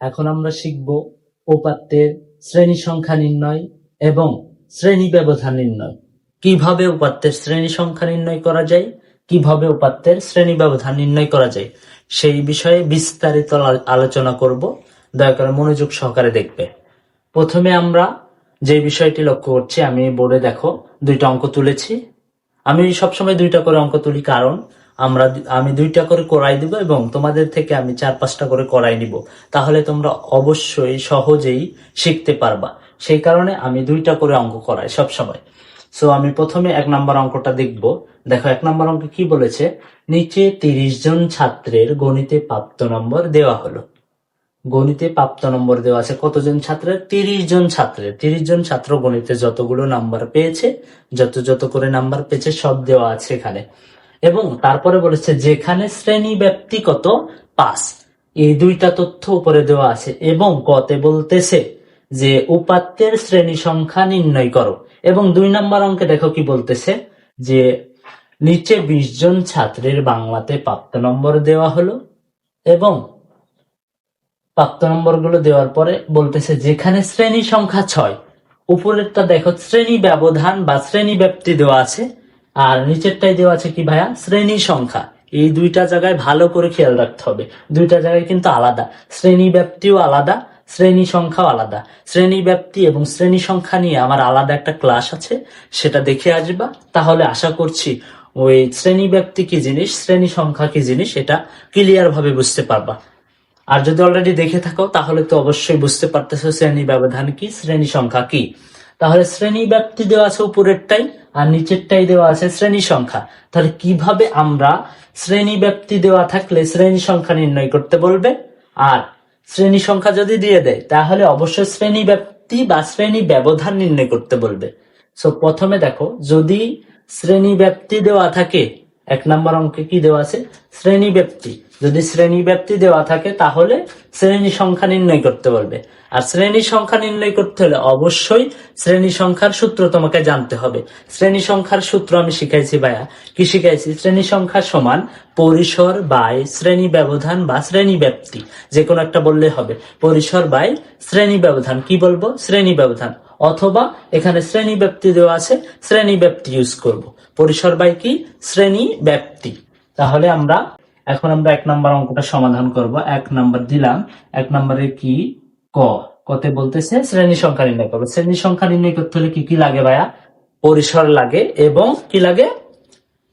এখন আমরা শিখব উপাত্তের শ্রেণি সংখ্যা নির্ণয় এবং শ্রেণি ব্যবধান নির্ণয়। কীভাবে উপাত্তের শ্রেণি সংখ্যা নির্ণয় করা যায়? কীভাবে উপাত্তের শ্রেণি ব্যবধান নির্ণয় করা যায়? সেই বিষয়ে বিস্তারিত আলোচনা করব। দয়া করে মনোযোগ সহকারে দেখবে। প্রথমে আমরা যে বিষয়টি লক্ষ্য করছি, আমি বোর্ডে দেখো দুইটা অঙ্ক তুলেছি। আমি সবসময় দুইটা করে অঙ্ক তুলি, কারণ আমরা আমি দুইটা করে করাই দিব এবং তোমাদের থেকে আমি চার পাঁচটা করে করাই নিব। তাহলে তোমরা অবশ্যই সহজেই শিখতে পারবা। সেই কারণে আমি দুইটা করে অঙ্ক করাই সব সময়। সো আমি প্রথমে এক নম্বর অঙ্কটা দেখব। দেখো, এক নম্বর অঙ্ক কি বলেছে? নিচে তিরিশ জন ছাত্রের গণিতে প্রাপ্ত নম্বর দেওয়া হলো। গণিতে প্রাপ্ত নম্বর দেওয়া আছে কতজন ছাত্রের? তিরিশ জন ছাত্রের। তিরিশ জন ছাত্র গণিতে যতগুলো নাম্বার পেয়েছে, যত যত করে নাম্বার পেয়েছে সব দেওয়া আছে এখানে। এবং তারপরে বলেছে, যেখানে শ্রেণি ব্যক্তিগত পাস। এই দুইটা তথ্য উপরে দেওয়া আছে এবং কতে বলতেছে যে, উপাত্তের শ্রেণি সংখ্যা নির্ণয় করো। এবং দুই নম্বর অঙ্কে দেখো কি বলতেছে যে, নিচে বিশ জন ছাত্রের বাংলাতে প্রাপ্ত নম্বর দেওয়া হলো। এবং প্রাপ্ত নম্বরগুলো দেওয়ার পরে বলতেছে, যেখানে শ্রেণি সংখ্যা ছয়। উপরেরটা দেখো, শ্রেণি ব্যবধান বা শ্রেণি ব্যাপ্তি দেওয়া আছে। আর নিচেরটাই দেওয়া আছে কি ভাইয়া? শ্রেণি সংখ্যা। এই দুইটা জায়গায় ভালো করে খেয়াল রাখতে হবে। দুইটা জায়গায় কিন্তু আলাদা। শ্রেণি ব্যাপ্তিও আলাদা, শ্রেণি সংখ্যাও আলাদা। শ্রেণি ব্যাপ্তি এবং শ্রেণি সংখ্যা নিয়ে আমার আলাদা একটা ক্লাস আছে, সেটা দেখে আসবা। তাহলে আশা করছি ওই শ্রেণি ব্যাপ্তি কি জিনিস, শ্রেণি সংখ্যা কি জিনিস, এটা ক্লিয়ার ভাবে বুঝতে পারবা। আর যদি অলরেডি দেখে থাকো, তাহলে তো অবশ্যই বুঝতে পারতেছো শ্রেণি ব্যবধান কি, শ্রেণি সংখ্যা কি। তাহলে শ্রেণি ব্যাপ্তি দেওয়া আছে উপরেরটাই আর নিচেরটাই দেওয়া আছে শ্রেণি সংখ্যা। তাহলে কীভাবে আমরা শ্রেণি ব্যাপ্তি দেওয়া থাকলে শ্রেণি সংখ্যা নির্ণয় করতে বলবে? আর শ্রেণি সংখ্যা যদি দিয়ে দেয়, তাহলে অবশ্যই শ্রেণি ব্যাপ্তি বা শ্রেণি ব্যবধান নির্ণয় করতে বলবে। সো প্রথমে দেখো, যদি শ্রেণি ব্যাপ্তি দেওয়া থাকে, এক নম্বর অঙ্কে কি দেওয়া আছে? শ্রেণি ব্যাপ্তি যদি শ্রেণি ব্যাপ্তি দেওয়া থাকে, তাহলে শ্রেণি সংখ্যা নির্ণয় করতে বলবে আর শ্রেণি সংখ্যা নির্ণয় করতে হলে অবশ্যই শ্রেণি সংখ্যার সূত্র তোমাকে জানতে হবে। শ্রেণি সংখ্যার সূত্র আমি শিখাইছি, ভাইয়া। কি শিখাইছি? শ্রেণি সংখ্যা সমান পরিসর বাই শ্রেণি ব্যবধান বা শ্রেণি ব্যাপ্তি যে কোনো একটা বললে হবে। পরিসর বাই শ্রেণি ব্যবধান। কি বলব? শ্রেণি ব্যবধান। অথবা এখানে শ্রেণি ব্যাপ্তি দেওয়া আছে, শ্রেণি ব্যাপ্তি ইউজ করব। পরিসর বাই কি? শ্রেণি ব্যাপ্তি তাহলে আমরা এখন আমরা এক নাম্বার অঙ্কটা সমাধান করব। এক নাম্বার দিলাম। এক নাম্বারে কি? ক। কতে বলতেছে শ্রেণি সংখ্যা নির্ণয় করব। শ্রেণি সংখ্যা নির্ণয় করতে হলে কি কি লাগে ভাইয়া? পরিসর লাগে এবং কি লাগে?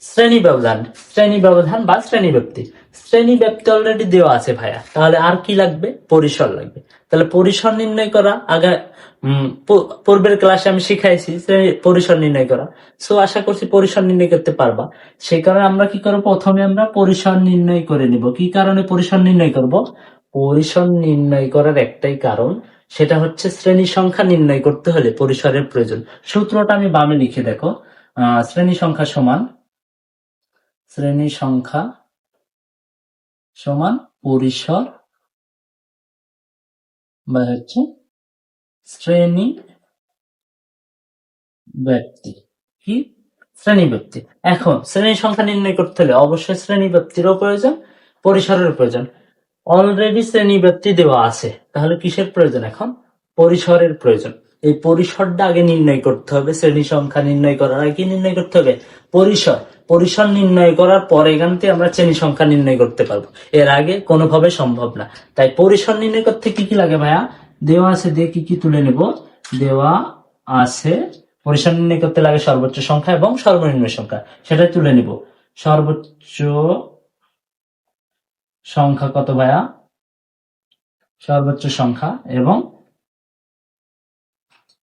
শ্রেণি ব্যবধান। শ্রেণি ব্যবধান বা শ্রেণি ব্যক্তি। শ্রেণি ব্যক্তি অলরেডি দেওয়া আছে ভাইয়া। তাহলে আর কি লাগবে? পরিসর লাগবে। তাহলে পরিসর নির্ণয় করা, আগে পূর্বের ক্লাসে আমি শিখাইছি পরিসর নির্ণয় করা। সো আশা করছি পরিসর নির্ণয় করতে পারবা। সেই কারণে আমরা কি করব? প্রথমে আমরা পরিসর নির্ণয় করে নিব। কি কারণে পরিসর নির্ণয় করব? পরিসর নির্ণয় করার একটাই কারণ, সেটা হচ্ছে শ্রেণি সংখ্যা নির্ণয় করতে হলে পরিসরের প্রয়োজন। সূত্রটা আমি বামে লিখে দেখো। শ্রেণি সংখ্যা সমান, শ্রেণি সংখ্যা সমান পরিসর বা হচ্ছে শ্রেণি ব্যক্তি। কি? শ্রেণি ব্যক্তি। এখন শ্রেণি সংখ্যা নির্ণয় করতে হলে অবশ্যই শ্রেণি ব্যক্তিরও প্রয়োজন, পরিসরের প্রয়োজন। অলরেডি শ্রেণি ব্যক্তি দেওয়া আছে। তাহলে কিসের প্রয়োজন এখন? পরিসরের প্রয়োজন। এই পরিসরটা আগে নির্ণয় করতে হবে, শ্রেণি সংখ্যা নির্ণয় করার আগে কি নির্ণয় করতে হবে? পরিসর। পরিসর নির্ণয় করার পর এখান থেকে আমরা শ্রেণি সংখ্যা নির্ণয় করতে পারব। এর আগে কোনোভাবে সম্ভব না। তাই পরিসর নির্ণয় করতে কি কি লাগে ভাইয়া? দেওয়া আছে, দিয়ে কি কি তুলে নেব? দেওয়া আছে, পরিসর নির্ণয় করতে লাগে সর্বোচ্চ সংখ্যা এবং সর্বনিম্ন সংখ্যা। সেটা তুলে নিব। সর্বোচ্চ সংখ্যা কত ভাইয়া? সর্বোচ্চ সংখ্যা এবং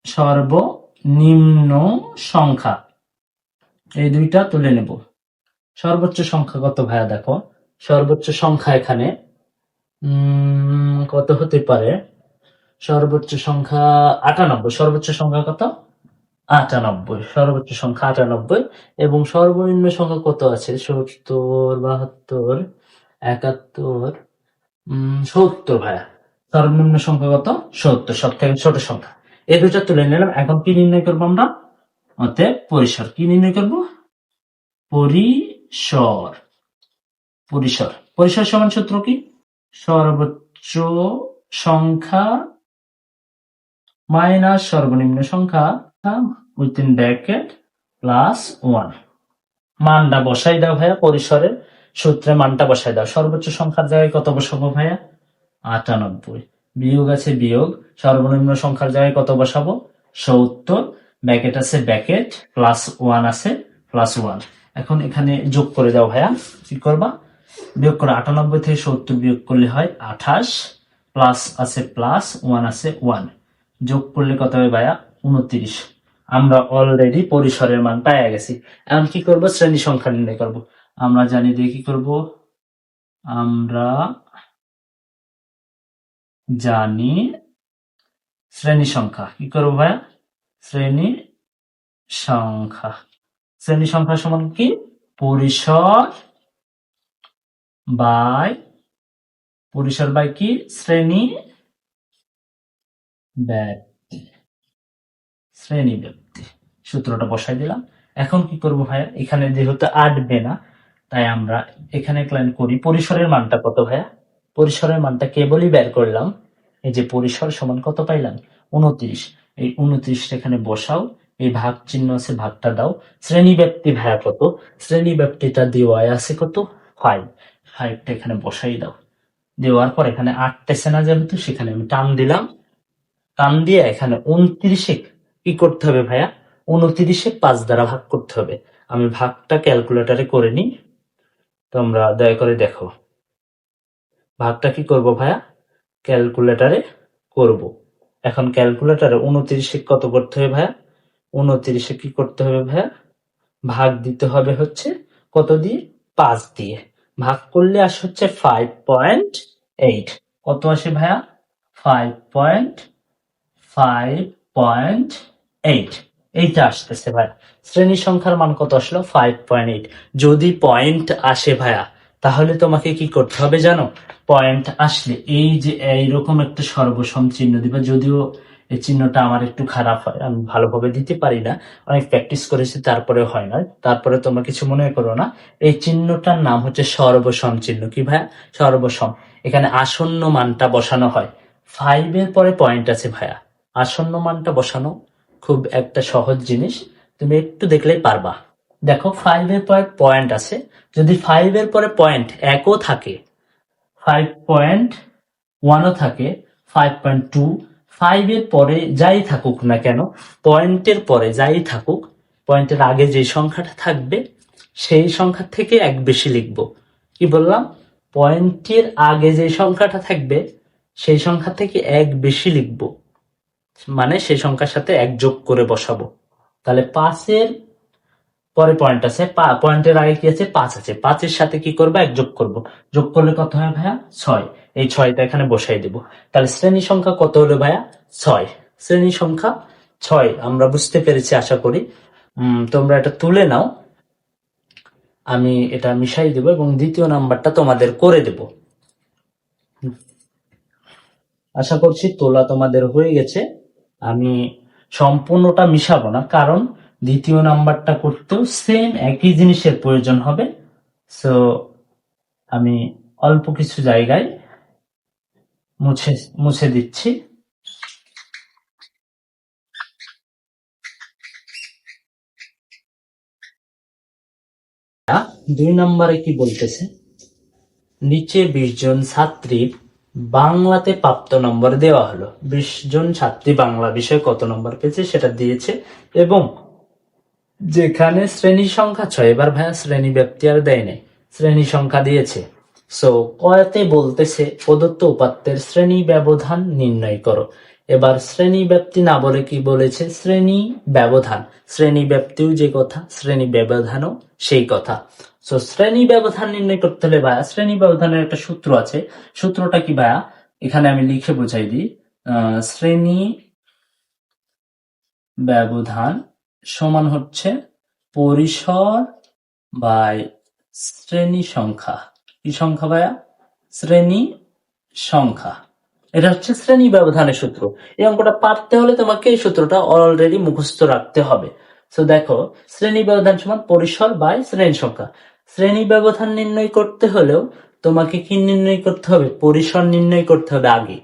সর্বনিম্ন সংখ্যা। এই দুইটা তুলে নেব। সর্বোচ্চ সংখ্যা কত ভাইয়া দেখো? সর্বোচ্চ সংখ্যা এখানে কত হতে পারে? সর্বোচ্চ সংখ্যা আটানব্বই। সর্বোচ্চ সংখ্যা কত? আটানব্বই। সর্বোচ্চ সংখ্যা আটানব্বই। এবং সর্বনিম্ন সংখ্যা কত আছে? সত্তর, বাহাত্তর, একাত্তর সত্তর ভাইয়া। সর্বনিম্ন সংখ্যা কত? সত্তর। সব থেকে ছোট সংখ্যা। এই দুইটা তুলে নিলাম। এখন কি নির্ণয় করব আমরা? অতএব পরিসর কি নির্ণয় করব? পরিসর। পরিসর। পরিসর সমান সূত্র কি? সর্বোচ্চ সংখ্যা মাইনাস সর্বনিম্ন সংখ্যা উইথিন ব্র্যাকেট প্লাস ওয়ান। মানটা বসাই দাও ভাইয়া, পরিসরের সূত্রে মানটা বসাই দাও। সর্বোচ্চ সংখ্যার জায়গায় কত বসাবো ভাইয়া? আটানব্বই। বিয়োগ আছে বিয়োগ, সর্বনিম্ন সংখ্যার জায়গায় কত বসাবো? সত্তর, ব্যাকেট আছে ব্যাকেট প্লাস ওয়ান আছে প্লাস ওয়ান এখন এখানে যোগ করে দাও ভাইয়া, কি করবা? বিয়োগ করে আটানব্বই থেকে সত্তর বিয়োগ করলে হয় আঠাশ প্লাস আছে প্লাস ওয়ান আছে ওয়ান যোগ করলে কত হবে ভাইয়া? উনত্রিশ। আমরা অলরেডি পরিসরের মান পাইয়া গেছি। এখন কি করব? শ্রেণি সংখ্যা নির্ণয় করব। আমরা জানি দিয়ে কি করব? আমরা জানি। শ্রেণি সংখ্যা, কি করব ভাইয়া? শ্রেণি সংখ্যা। শ্রেণি সংখ্যা সমান কি? পরিসর বাই পরিসর বাই কি? শ্রেণি ব্যক্তি শ্রেণি ব্যক্তি সূত্রটা বসাই দিলাম। এখন কি করব ভাইয়া? এখানে যেহেতু আটবে না, তাই আমরা এখানে এক লাইন করি। পরিসরের মানটা কত ভাইয়া? পরিসরের মানটা কেবলই বের করলাম। এই যে পরিসর সমান কত পাইলাম? উনত্রিশ এই উনত্রিশটা এখানে বসাও। এই ভাগ চিহ্ন আছে, ভাগটা দাও। শ্রেণি ব্যক্তি ভাইয়া কত? শ্রেণি ব্যক্তিটা দেওয়া আছে কত? ফাইভ ফাইভটা এখানে বসাই দাও। দেওয়ার পর এখানে আটটা সেনা যেহেতু, সেখানে আমি টান দিলাম। টান দিয়ে এখানে উনত্রিশে কি করতে হবে ভাইয়া? উনত্রিশে পাঁচ দ্বারা ভাগ করতে হবে। আমি ভাগটা ক্যালকুলেটরে করে নিই। তোমরা দয়া করে দেখো। ভাগটা কি করব ভাইয়া? ক্যালকুলেটারে করব। এখন ক্যালকুলেটরে উনত্রিশে কত করতে হবে ভাইয়া? উনত্রিশে কি করতে হবে ভাইয়া? ভাগ দিতে হবে হচ্ছে কত দিয়ে? পাঁচ দিয়ে। ভাগ করলে আসে হচ্ছে ফাইভ পয়েন্ট এইট কত আসে ভাইয়া? Five point five point eight এইটা আসতেছে ভাইয়া। শ্রেণি সংখ্যার মান কত আসলো? ফাইভ পয়েন্ট এইট যদি পয়েন্ট আসে ভাইয়া তাহলে তোমাকে কি করতে হবে জানো? পয়েন্ট আসলে এই যে এইরকম একটা সর্বসম চিহ্ন দিবা, যদিও এই চিহ্নটা আমার একটু খারাপ হয়, আমি ভালোভাবে দিতে পারি না। অনেক প্র্যাকটিস করেছি তারপরে হয় না। তারপরে তোমরা কিছু মনে করো না। এই চিহ্নটার নাম হচ্ছে সর্বসম চিহ্ন। কি ভাইয়া? সর্বসম। এখানে আসন্ন মানটা বসানো হয়। ফাইভ এর পরে পয়েন্ট আছে ভাইয়া। আসন্ন মানটা বসানো খুব একটা সহজ জিনিস। তুমি একটু দেখলেই পারবা। দেখো ফাইভ এর পরে পয়েন্ট আছে। যদি ফাইভ এর পরে পয়েন্ট একও থাকে ফাইভ পয়েন্ট ওয়ানও থাকে ফাইভ পয়েন্ট টু ফাইভ এর পরে যাই থাকুক না কেন পয়েন্টের পরে যাই থাকুক পয়েন্টের আগে যে সংখ্যাটা থাকবে, সেই সংখ্যা থেকে এক বেশি লিখব। কি বললাম? পয়েন্টের আগে যে সংখ্যাটা থাকবে, সেই সংখ্যা থেকে এক বেশি লিখব। মানে সেই সংখ্যার সাথে এক যোগ করে বসাবো। তাহলে পাঁচের পরে পয়েন্ট আছে পয়েন্টের আগে কি আছে? পাঁচ আছে। পাঁচের সাথে কি করব? এক যোগ করব। যোগ করলে কত হয় ভাইয়া? ছয়। এই ছয়টা এখানে বসাই দেব। তাহলে শ্রেণি সংখ্যা কত হলো ভাইয়া? ছয়। শ্রেণি সংখ্যা ছয়। আমরা বুঝতে পেরেছি, আশা করি। তোমরা এটা তুলে নাও। আমি এটা মিশাই দেব এবং দ্বিতীয় নাম্বারটা তোমাদের করে দেব। আশা করছি তোলা তোমাদের হয়ে গেছে। আমি সম্পূর্ণটা মিশাবো না, কারণ দ্বিতীয় নাম্বারটা করতেও সেম একই জিনিসের প্রয়োজন হবে। সো আমি অল্প কিছু জায়গায় মুছে মুছে দিচ্ছি। দুই নম্বরে কি বলতেছে? নিচে বিশ জন ছাত্রীর বাংলাতে প্রাপ্ত নম্বর দেওয়া হলো। বিশ জন ছাত্রী বাংলা বিষয়ে কত নম্বর পেয়েছে সেটা দিয়েছে এবং যেখানে শ্রেণি সংখ্যা ছয়, এবার ভাইয়া শ্রেণি ব্যক্তি আর দেয় নাই, শ্রেণি সংখ্যা দিয়েছে। সো কয়তে বলতেছে, প্রদত্ত উপাত্তের শ্রেণি ব্যবধান নির্ণয় করো। এবার শ্রেণি ব্যক্তি না বলে কি বলেছে? শ্রেণি ব্যবধান। শ্রেণি ব্যক্তিও যে কথা, শ্রেণি ব্যবধানও সেই কথা। সো শ্রেণি ব্যবধান নির্ণয় করতে হলে ভাইয়া, শ্রেণি ব্যবধানের একটা সূত্র আছে। সূত্রটা কি ভাইয়া? এখানে আমি লিখে বোঝাই দিই। শ্রেণি ব্যবধান সমান হচ্ছে পরিসর বাই শ্রেণি সংখ্যা। কি সংখ্যা ভাইয়া? শ্রেণি সংখ্যা। এটা হচ্ছে শ্রেণি ব্যবধানের সূত্র। এই অঙ্কটা পারতে হলে তোমাকে এই সূত্রটা অলরেডি মুখস্থ রাখতে হবে। তো দেখো, শ্রেণি ব্যবধান সমান পরিসর বাই শ্রেণি সংখ্যা। শ্রেণি ব্যবধান নির্ণয় করতে হলেও তোমাকে কি নির্ণয় করতে হবে? পরিসর নির্ণয় করতে হবে আগে।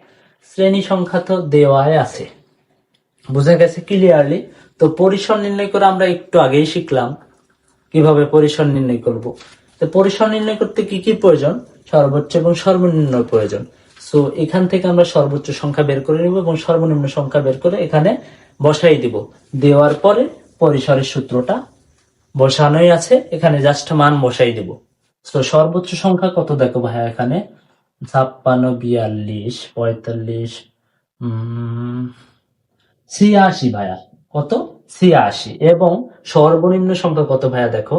শ্রেণি সংখ্যা তো দেওয়াই আছে। বোঝা গেছে ক্লিয়ারলি তো পরিসর নির্ণয় করে আমরা একটু আগেই শিখলাম কীভাবে পরিসর নির্ণয় করব। তো পরিসর নির্ণয় করতে কি কি প্রয়োজন? সর্বোচ্চ এবং সর্বনিম্ন প্রয়োজন। সো এখান থেকে আমরা সর্বোচ্চ সংখ্যা বের করে নিব এবং সর্বনিম্ন সংখ্যা বের করে এখানে বসাই দিব। দেওয়ার পরে পরিসরের সূত্রটা বসানোই আছে। এখানে জাস্ট মান বসাই দিব। তো সর্বোচ্চ সংখ্যা কত দেখো ভাইয়া এখানে? ছাপ্পান্ন, বিয়াল্লিশ, পঁয়তাল্লিশ ছিয়াশি ভাইয়া। কত? ছিয়াশি। এবং সর্বনিম্ন সংখ্যা কত ভাইয়া দেখো?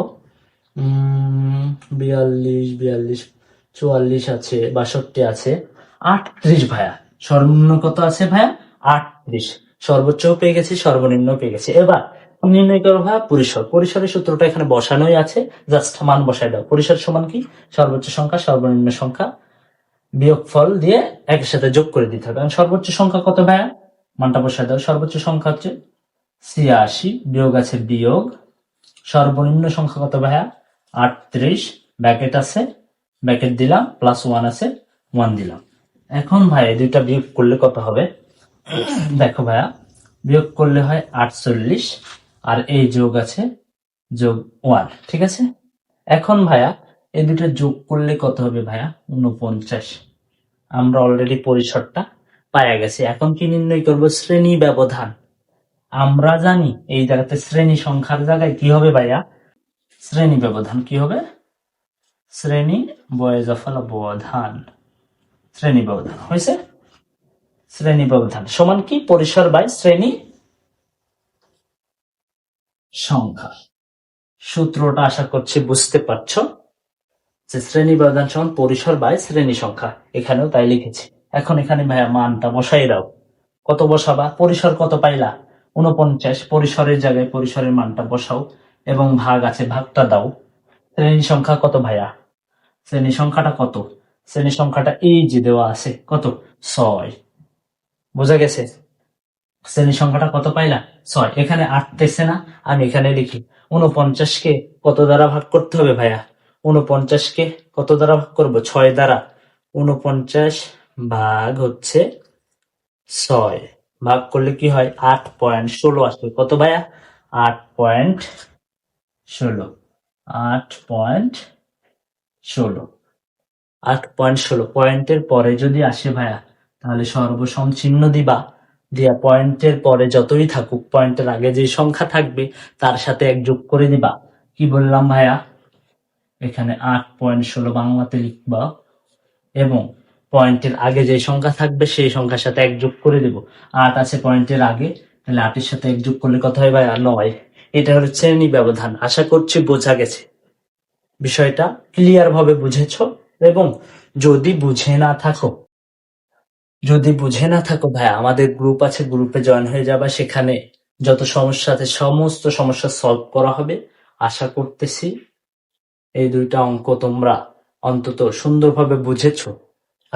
বিয়াল্লিশ বিয়াল্লিশ, চুয়াল্লিশ আছে, বাষট্টি আছে, আটত্রিশ ভাইয়া। সর্বনিম্ন কত আছে ভাইয়া? আটত্রিশ। সর্বোচ্চ পেয়ে গেছি, সর্বনিম্ন পেয়ে গেছি। এবার নির্ণয় করো ভাইয়া পরিসর। পরিসরের সূত্রটা এখানে বসানোই আছে। জাস্ট মান বসাই দাও। পরিসর সমান কি? সর্বোচ্চ সংখ্যা, সর্বনিম্ন সংখ্যা। বিয়োগ ফল দিয়ে একের সাথে যোগ করে দিতে হবে। কারণ সর্বোচ্চ সংখ্যা কত ভাইয়া? মানটা বসাই দাও। সর্বোচ্চ সংখ্যা হচ্ছে ছিয়াশি বিয়োগ আছে বিয়োগ। সর্বনিম্ন সংখ্যা কত ভাইয়া? আটত্রিশ। ব্যাকেট আছে, ব্যাকেট দিলাম প্লাস ওয়ান আছে ওয়ান দিলাম। এখন ভাই এই দুইটা বিয়োগ করলে কত হবে? দেখো ভাইয়া, বিয়োগ করলে হয় আটচল্লিশ আর এই যোগ আছে যোগ ওয়ান ঠিক আছে? এখন ভাইয়া, এই দুটো যোগ করলে কত হবে ভাইয়া? উনপঞ্চাশ আমরা অলরেডি পরিসরটা পায়া গেছি। এখন কি নির্ণয় করব? শ্রেণি ব্যবধান। আমরা জানি এই জায়গাতে শ্রেণি সংখ্যার জায়গায় কি হবে ভাইয়া? শ্রেণি ব্যবধান কি হবে? শ্রেণি বয়জফল ব্যবধান শ্রেণি ব্যবধান, হয়েছে? শ্রেণি ব্যবধান সমান কি? পরিসর বাই শ্রেণি সংখ্যা। সূত্রটা আশা করছি বুঝতে পারছ যে শ্রেণি ব্যবধান সমান পরিসর বাই শ্রেণি সংখ্যা। এখানেও তাই লিখেছি। এখন এখানে ভাইয়া মানটা বসাই দাও। কত বসাবা? পরিসর কত পাইলা? উনপঞ্চাশ পরিসরের জায়গায় পরিসরের মানটা বসাও এবং ভাগ আছে, ভাগটা দাও। শ্রেণি সংখ্যা কত ভাইয়া? শ্রেণি সংখ্যাটা কত? শ্রেণি সংখ্যাটা এই যে দেওয়া আছে, কত? ছয়। বোঝা গেছে? শ্রেণি সংখ্যাটা কত পাইলা? ছয়। এখানে আটতেছে না, আমি এখানে লিখি উনপঞ্চাশ কে কত দ্বারা ভাগ করতে হবে ভাইয়া? উনপঞ্চাশ কে কত দ্বারা ভাগ করব? ছয় দ্বারা। উনপঞ্চাশ ভাগ হচ্ছে ছয়। ভাগ করলে কি হয়? আট পয়েন্ট ষোলো আসবে। কত ভাইয়া? আট পয়েন্ট ষোলো। আট পয়েন্ট ষোলো। আট পয়েন্ট ষোলো। পয়েন্টের পরে যদি আসে ভাইয়া, তাহলে সর্বসম চিহ্ন দিবা। দিয়া পয়েন্টের পরে যতই থাকুক, পয়েন্টের আগে যে সংখ্যা থাকবে, তার সাথে এক যোগ করে দিবা। কি বললাম ভাইয়া? এখানে আট পয়েন্ট ষোলো বাংলাতে লিখবা। এবং পয়েন্টের আগে যে সংখ্যা থাকবে, সেই সংখ্যার সাথে এক যোগ করে দিব। আট আছে পয়েন্টের আগে, তাহলে আটের সাথে এক যোগ করলে কত হয় ভাইয়া নয়। এটা হচ্ছে শ্রেণি ব্যবধান। আশা করছি বোঝা গেছে। বিষয়টা ক্লিয়ার ভাবে বুঝেছ? এবং যদি বুঝে না থাকো, যদি বুঝে না থাকো ভাই, আমাদের গ্রুপ আছে গ্রুপে জয়েন হয়ে যাবা। সেখানে যত সমস্যা আছে, সমস্ত সমস্যা সলভ করা হবে। আশা করতেছি এই দুইটা অঙ্ক তোমরা অন্তত সুন্দরভাবে বুঝেছ।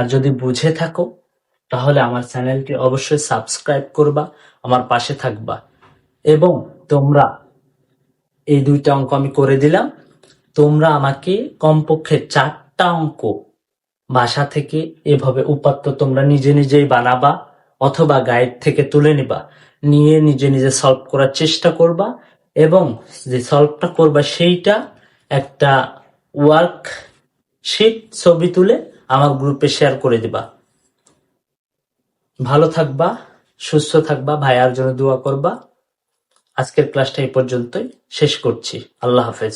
আর যদি বুঝে থাকো, তাহলে আমার চ্যানেলটি অবশ্যই সাবস্ক্রাইব করবা, আমার পাশে থাকবা। এবং তোমরা এই দুইটা অঙ্ক আমি করে দিলাম। তোমরা আমাকে কমপক্ষে চারটা অঙ্ক বাসা থেকে এভাবে উপাত্ত তোমরা নিজে নিজেই বানাবা অথবা গাইড থেকে তুলে নিবা, নিয়ে নিজে নিজে সলভ করার চেষ্টা করবা এবং যে সলভটা করবা সেইটা একটা ওয়ার্ক শিট ছবি তুলে আমার গ্রুপে শেয়ার করে দিবা। ভালো থাকবা, সুস্থ থাকবা, ভাইয়ার জন্য দোয়া করবা। আজকের ক্লাসটা এই পর্যন্তই। শেষ করছি। আল্লাহ হাফেজ।